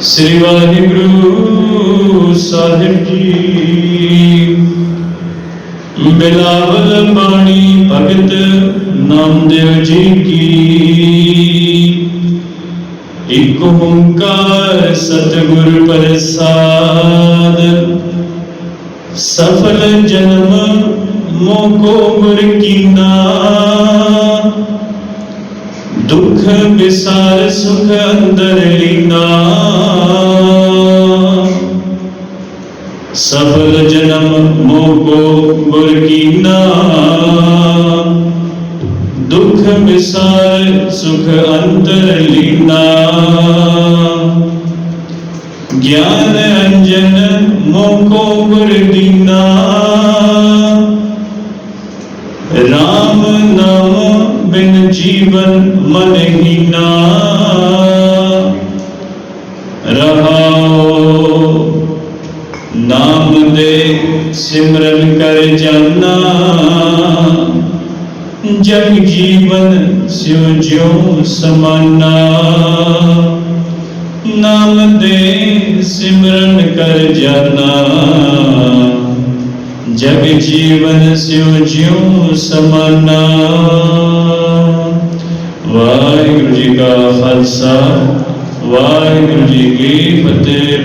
ਸ੍ਰੀ ਵਾਹਿਗੁਰੂ ਸਾਹਿਬ ਜੀ। ਬਿਲਾਵਲ ਬਾਣੀ ਭਗਤ ਨਾਮਦੇਵ ਜੀ ਕੀ। ਇਕ ਓੰਕਾਰ ਸਤਿਗੁਰ ਪ੍ਰਸਾਦ। ਸਫਲ ਜਨਮ ਮੋਕੋ ਗੁਰ ਕੀਨਾ ਦੁਖ, ਵਿਸਾਰ, ਸੁਖ ਅੰਦਰ ਸਫਲ ਜਨਮ ਮੋਕੋ ਗੁਰ ਕੀਨਾ ਦੁਖ ਵਿਸਾਰ, ਸੁਖ ਅੰਤਰ ਲੀਨਾ। ਗਿਆਨ ਅੰਜਨ ਮੋਕੋ ਗੁਰ ਦੀਨਾ ਰਾਮ ਨਾਮ ਬਿਨ ਜੀਵਨ ਮਨ ਹੀਨਾ ਰਹਾਉ ਨਾਮ ਦੇ ਸਿਮਰਨ ਕਰ ਜਾਨਾ ਜਗ ਜੀਵਨ ਸਿਉ ਜਿਉ ਸਮਾਨਾ। ਨਾਮ ਦੇ ਸਿਮਰਨ ਕਰ ਜਾਨਾ ਜਗ ਜੀਵਨ ਸਿਉ ਜਿਉ ਸਮਾਨਾ। ਵਾਹਿਗੁਰੂ ਜੀ ਕਾ ਖਾਲਸਾ, ਵਾਹਿਗੁਰੂ ਜੀ ਕੀ ਫਤਿਹ।